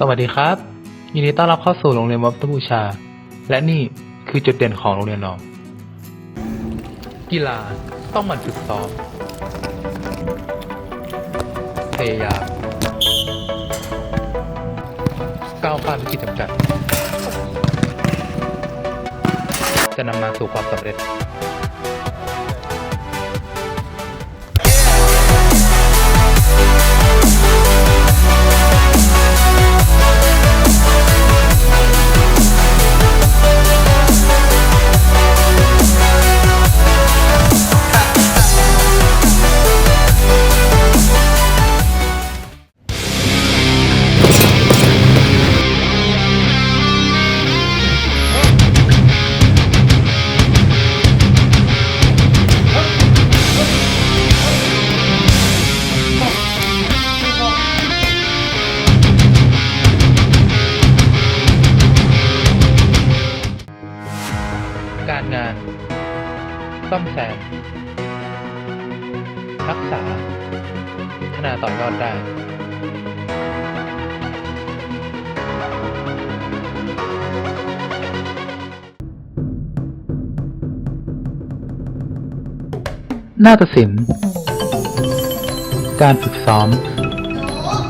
สวัสดีครับ ยินดีต้อนรับเข้าสู่โรงเรียนวัดพุบูชา และนี่คือจุดเด่นของโรงเรียนเรากีฬาต้องหมั่นฝึกซ้อมพยายามก้าวข้ามวิกฤตจำกัด จะนำมาสู่ความสำเร็จ การงาน ซ่อมแซม รักษา พัฒนาต่อยอดได้นาฏศิลป์การฝึกซ้อม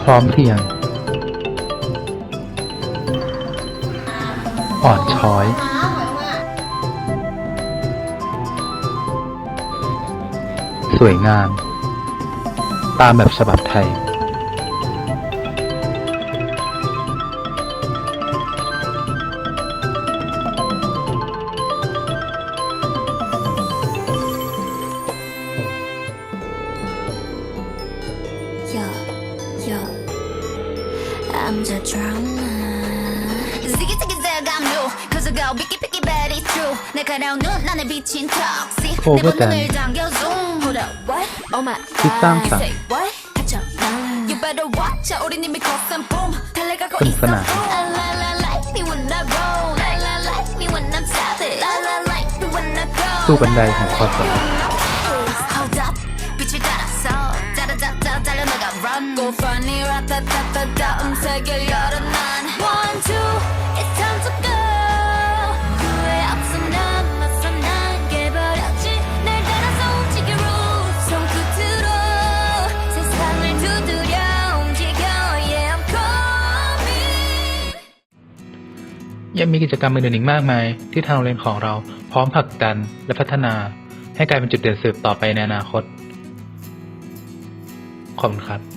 พร้อมเพรียง อ่อนช้อย สวยงาม ตามแบบฉบับไทย Yo, yo, I'm the drama. Ziggy ziggy zag, I'm new. Cause I got picky picky bad, it's true. 내가 나온 눈, 나는 비친 toxic. 내 Overtime. 눈을 당겨 Oh my 뒷땅 God. Say what? 하죠. You better watch out. 우리 님이 걷선 boom. 달려가고 있어. 끈끈한. La la la like me when I roll. La la like me when I'm savage. La la like me when I go. สู้บันไดของความสำเร็จ Hold up, 빛을 따라서 짜라짜짜 달려나가 run Go funny 라따따따따 음색을 열어 어 ยังมีกิจกรรมอื่นๆอีกมากมาย ที่ทางโรงเรียนของเราพร้อมผลักดันและพัฒนา ให้กลายเป็นจุดเด่นสืบต่อไปในอนาคตขอบคุณครับ